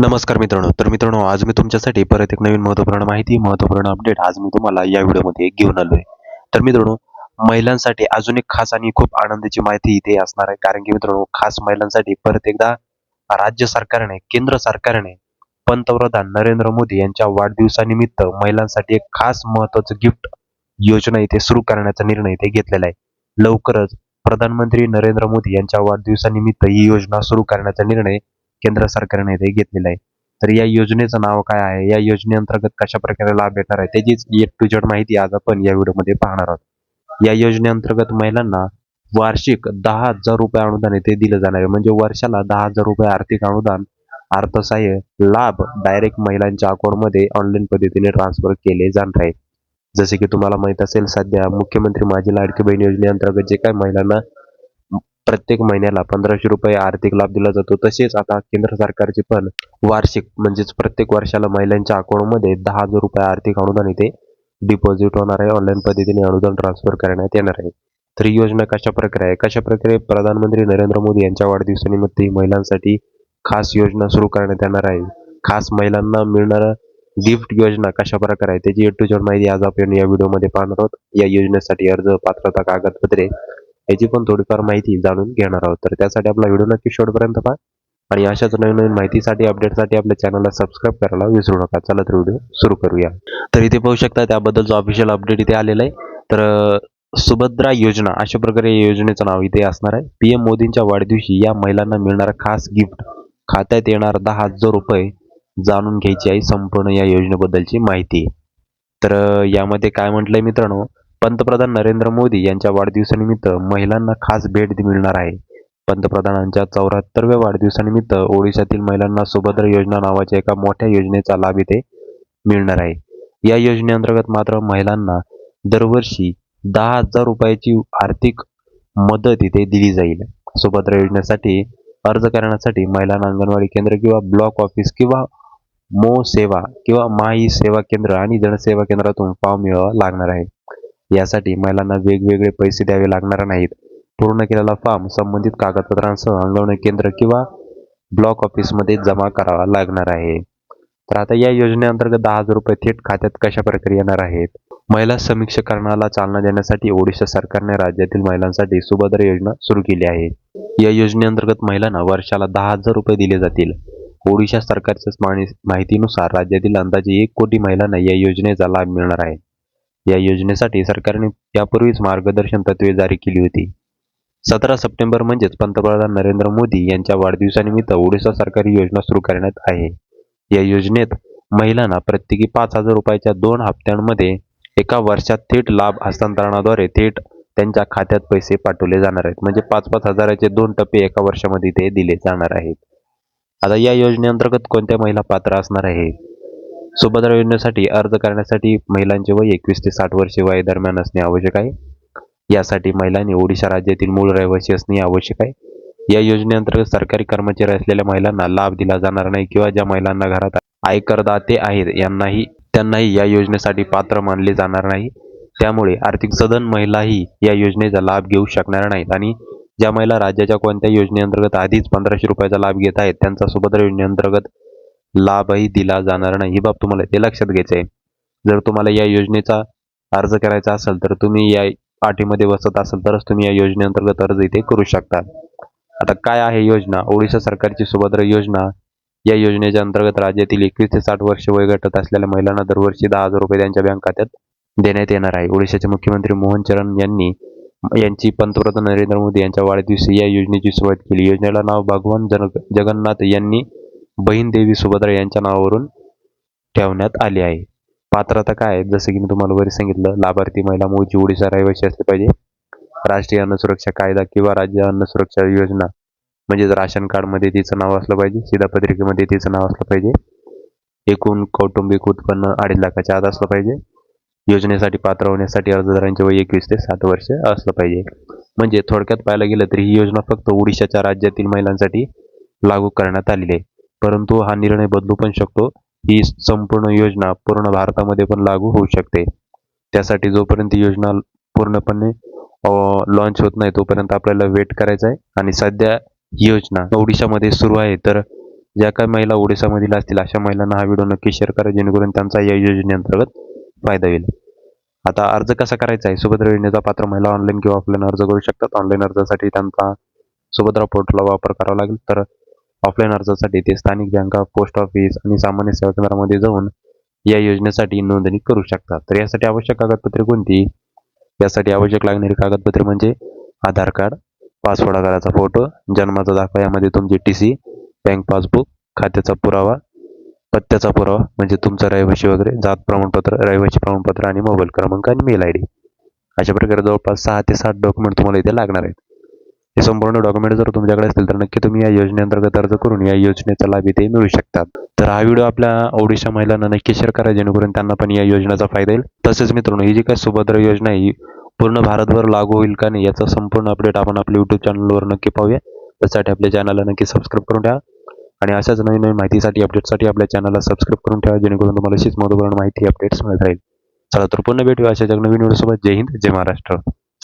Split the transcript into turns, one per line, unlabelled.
नमस्कार मित्रांनो. तर मित्रांनो आज मी तुमच्यासाठी परत एक नवीन महत्त्वपूर्ण माहिती महत्त्वपूर्ण अपडेट आज मी तुम्हाला या व्हिडिओमध्ये घेऊन आलोय. तर मित्रांनो महिलांसाठी अजून एक खास आणि खूप आनंदाची माहिती इथे असणार आहे. कारण की मित्रांनो खास महिलांसाठी परत एकदा राज्य सरकारने केंद्र सरकारने पंतप्रधान नरेंद्र मोदी यांच्या वाढदिवसानिमित्त महिलांसाठी एक खास महत्वाचं गिफ्ट योजना इथे सुरू करण्याचा निर्णय इथे घेतलेला आहे. लवकरच प्रधानमंत्री नरेंद्र मोदी यांच्या वाढदिवसानिमित्त ही योजना सुरू करण्याचा निर्णय केंद्र सरकारने ते घेतलेलं आहे. तर या योजनेचं नाव काय आहे? या योजनेअंतर्गत कशा प्रकारे लाभ भेटणार आहे? त्याचीच एक टू जेड माहिती आज आपण या व्हिडिओमध्ये पाहणार आहोत. या योजनेअंतर्गत महिलांना वार्षिक दहा हजार रुपये अनुदान इथे दिलं जाणार आहे. म्हणजे वर्षाला दहा हजार रुपये आर्थिक अनुदान अर्थसहाय्य लाभ डायरेक्ट महिलांच्या अकाउंटमध्ये ऑनलाईन पद्धतीने ट्रान्सफर केले जाणार आहे. जसे की तुम्हाला माहीत असेल सध्या मुख्यमंत्री माझी लाडकी बहीण योजनेअंतर्गत जे काही महिलांना प्रत्येक महिन्याला पंधराशे रुपये आर्थिक लाभ दिला जातो. तसेच आता केंद्र सरकारचे पण वार्षिक म्हणजेच प्रत्येक वर्षाला महिलांच्या अकाउंटमध्ये दहा हजार रुपये आर्थिक अनुदान इथे डिपॉझिट होणार आहे. ऑनलाईन पद्धतीने अनुदान ट्रान्सफर करण्यात येणार आहे. तर ही योजना कशा प्रकारे आहे? कशा प्रकारे प्रधानमंत्री नरेंद्र मोदी यांच्या वाढदिवसानिमित्त ही महिलांसाठी खास योजना सुरू करण्यात येणार आहे? खास महिलांना मिळणारा गिफ्ट योजना कशा प्रकारे आहे? त्याची एड टू जेड माहिती आज आपण या व्हिडिओमध्ये पाहणार आहोत. या योजनेसाठी अर्ज पात्रता कागदपत्रे याची पण थोडीफार माहिती जाणून घेणार आहोत. तर त्यासाठी आपला व्हिडिओ नक्की शेवटपर्यंत पहा. आणि अशाच नवीन नवीन माहितीसाठी अपडेटसाठी आपल्या चॅनलला सबस्क्राईब करायला विसरू नका. चला तर व्हिडिओ सुरू करूया. तर इथे पाहू शकता त्याबद्दलचं ऑफिशियल अपडेट इथे आलेलं आहे. तर सुभद्रा योजना अशा प्रकारे या योजनेचं नाव इथे असणार आहे. पी एम मोदींच्या वाढदिवशी या महिलांना मिळणार खास गिफ्ट खात्यात येणार दहा हजार रुपये जाणून घ्यायची आहे संपूर्ण या योजनेबद्दलची माहिती. तर यामध्ये काय म्हटलंय मित्रांनो? पंतप्रधान नरेंद्र मोदी यांच्या वाढदिवसानिमित्त महिलांना खास भेट मिळणार आहे. पंतप्रधानांच्या चौऱ्याहत्तरव्या वाढदिवसानिमित्त ओडिशातील महिलांना सुभद्रा योजना नावाच्या एका मोठ्या योजनेचा लाभ इथे मिळणार आहे. या योजनेअंतर्गत मात्र महिलांना दरवर्षी दहा हजार रुपयाची आर्थिक मदत इथे दिली जाईल. सुभद्रा योजनेसाठी अर्ज करण्यासाठी महिलांना अंगणवाडी केंद्र किंवा ब्लॉक ऑफिस किंवा मो सेवा किंवा माई सेवा केंद्र आणि जनसेवा केंद्रातून फॉर्म मिळावा लागणार आहे. यासाठी महिलांना वेगवेगळे पैसे द्यावे लागणार नाहीत. पूर्ण केलेला फॉर्म संबंधित कागदपत्रांसह अंगणवाडी केंद्र किंवा ब्लॉक ऑफिसमध्ये जमा करावा लागणार आहे. तर आता या योजनेअंतर्गत दहा हजार रुपये थेट खात्यात कशा प्रकारे येणार आहेत? महिला समीक्षकरणाला चालना देण्यासाठी ओडिशा सरकारने राज्यातील महिलांसाठी सुभद्रा योजना सुरू केली आहे. या योजनेअंतर्गत महिलांना वर्षाला दहा हजार रुपये दिले जातील. ओडिशा सरकारच्या माहितीनुसार राज्यातील अंदाजे एक कोटी महिलांना या योजनेचा लाभ मिळणार आहे. या योजनेसाठी सरकारने यापूर्वीच मार्गदर्शन तत्वे जारी केली होती. सतरा सप्टेंबर म्हणजेच पंतप्रधान नरेंद्र मोदी यांच्या वाढदिवसानिमित्त ओडिशा सरकारी योजना सुरू करण्यात आहे. या योजनेत महिलांना प्रत्येकी पाच हजार रुपयाच्या दोन हप्त्यांमध्ये एका वर्षात थेट लाभ हस्तांतरणाद्वारे थेट त्यांच्या खात्यात पैसे पाठवले जाणार आहेत. म्हणजे पाच पाच हजाराचे दोन टप्पे एका वर्षामध्ये ते दिले जाणार आहेत. आता या योजनेअंतर्गत कोणत्या महिला पात्र असणार आहेत? सुभद्रा योजनेसाठी अर्ज करण्यासाठी महिलांचे वय एकवीस ते साठ वर्षे वय दरम्यान असणे आवश्यक आहे. यासाठी महिलांनी ओडिशा राज्यातील मूळ रहिवासी असणे आवश्यक आहे. या योजनेअंतर्गत सरकारी कर्मचारी असलेल्या महिलांना लाभ दिला जाणार नाही किंवा ज्या महिलांना घरात आयकरदाते आहेत यांनाही त्यांनाही या योजनेसाठी पात्र मानले जाणार नाही. त्यामुळे आर्थिक सदन महिलाही या योजनेचा लाभ घेऊ शकणार नाहीत आणि ज्या महिला राज्याच्या कोणत्या योजनेअंतर्गत आधीच पंधराशे रुपयाचा लाभ घेत आहेत त्यांचा सुभद्रा योजनेअंतर्गत लाभही दिला जाणार नाही. ही बाब तुम्हाला ते लक्षात घ्यायचं आहे जर तुम्हाला या योजनेचा अर्ज करायचा असेल तर तुम्ही या आठीमध्ये बसत असाल तरच तुम्ही या योजनेअंतर्गत अर्ज इथे करू शकता. आता काय आहे योजना? ओडिशा सरकारची सुभद्रा योजना. या योजनेच्या अंतर्गत राज्यातील एकवीस ते साठ वर्ष वयोगटात असलेल्या महिलांना दरवर्षी दहा हजार रुपये त्यांच्या बँक खात्यात देण्यात येणार आहे. ओडिशाचे मुख्यमंत्री मोहन चरण यांनी यांची पंतप्रधान नरेंद्र मोदी यांच्या वाढदिवशी या योजनेची सुरुवात केली. योजनेला नाव भगवान जन जगन्नाथ यांनी बहीण देवी सुभद्रा यांच्या नावावरून ठेवण्यात आली आहे. पात्रता काय आहे जसं की मी तुम्हाला वरी सांगितलं लाभार्थी महिला मूळची ओडिशा रहिवासी असली पाहिजे. राष्ट्रीय अन्न सुरक्षा कायदा किंवा राज्य अन्न सुरक्षा योजना म्हणजेच राशन कार्डमध्ये तिचं नाव असलं पाहिजे शिधापत्रिकेमध्ये तिचं नाव असलं पाहिजे. एकूण कौटुंबिक उत्पन्न अडीच लाखाच्या आत असलं पाहिजे. योजनेसाठी पात्र होण्यासाठी अर्जदारांचे वय एकवीस ते सात वर्ष असलं पाहिजे. म्हणजे थोडक्यात पाहायला गेलं तर ही योजना फक्त ओडिशाच्या राज्यातील महिलांसाठी लागू करण्यात आलेली आहे. परंतु हा निर्णय बदलू पण शकतो. ही संपूर्ण योजना पूर्ण भारतामध्ये पण लागू होऊ शकते. त्यासाठी जोपर्यंत ही योजना पूर्णपणे लॉन्च होत नाही तोपर्यंत आपल्याला वेट करायचं आहे आणि सध्या ही योजना ओडिशामध्ये सुरू आहे तर ज्या काही महिला ओडिशामधील असतील अशा महिलांना हा व्हिडिओ नक्की शेअर करा जेणेकरून त्यांचा या योजनेअंतर्गत फायदा होईल. आता अर्ज कसा करायचा आहे? सुभद्रा योजनेचा पात्र महिला ऑनलाईन किंवा ऑफलाईन अर्ज करू शकतात. ऑनलाईन अर्जासाठी त्यांचा सुभद्रा पोर्टलला वापर करावा लागेल. तर ऑफलाईन अर्जासाठी ते स्थानिक बँका पोस्ट ऑफिस आणि सामान्य सेवा केंद्रामध्ये जाऊन या योजनेसाठी नोंदणी करू शकतात. तर यासाठी आवश्यक कागदपत्रे कोणती? यासाठी आवश्यक लागणारी कागदपत्रे म्हणजे आधार कार्ड पासपोर्ट आधाराचा फोटो जन्माचा दाखला यामध्ये तुमची टी सी बँक पासबुक खात्याचा पुरावा पत्त्याचा पुरावा म्हणजे तुमचा रहिवाशी वगैरे जात प्रमाणपत्र रहिवाशी प्रमाणपत्र आणि मोबाईल क्रमांक आणि मेल आय डी अशा प्रकारे जवळपास सहा ते सात डॉक्युमेंट तुम्हाला इथे लागणार आहेत. हे संपूर्ण डॉक्युमेंट जर तुमच्याकडे असतील तर नक्की तुम्ही या योजनेअंतर्गत अर्ज करून या योजनेचा लाभ इथे मिळू शकतात. तर हा व्हिडिओ आपल्या ओडिशा महिलांना नक्की शेअर करा जेणेकरून त्यांना पण या योजनेचा फायदा येईल. तसेच मित्रांनो ही जी काही सुभद्रा योजना आहे ही पूर्ण भारतभर लागू होईल का नाही याचा संपूर्ण अपडेट आपण आपल्या युट्यूब चॅनलवर नक्की पाहूया. त्यासाठी आपल्या चॅनलला नक्की सबस्क्राईब करून ठेवा. आणि अशाच नवीन नवीन माहितीसाठी अपडेटसाठी आपल्या चॅनलला सबस्क्राईब करून ठेवा जेणेकरून तुम्हाला अशीच महत्त्वपूर्ण माहिती अपडेट्स मिळत राहील. चला तर पुन्हा भेटूया अशाच एक नवीन व्हिडिओसोबत जय हिंद जय महाराष्ट्र.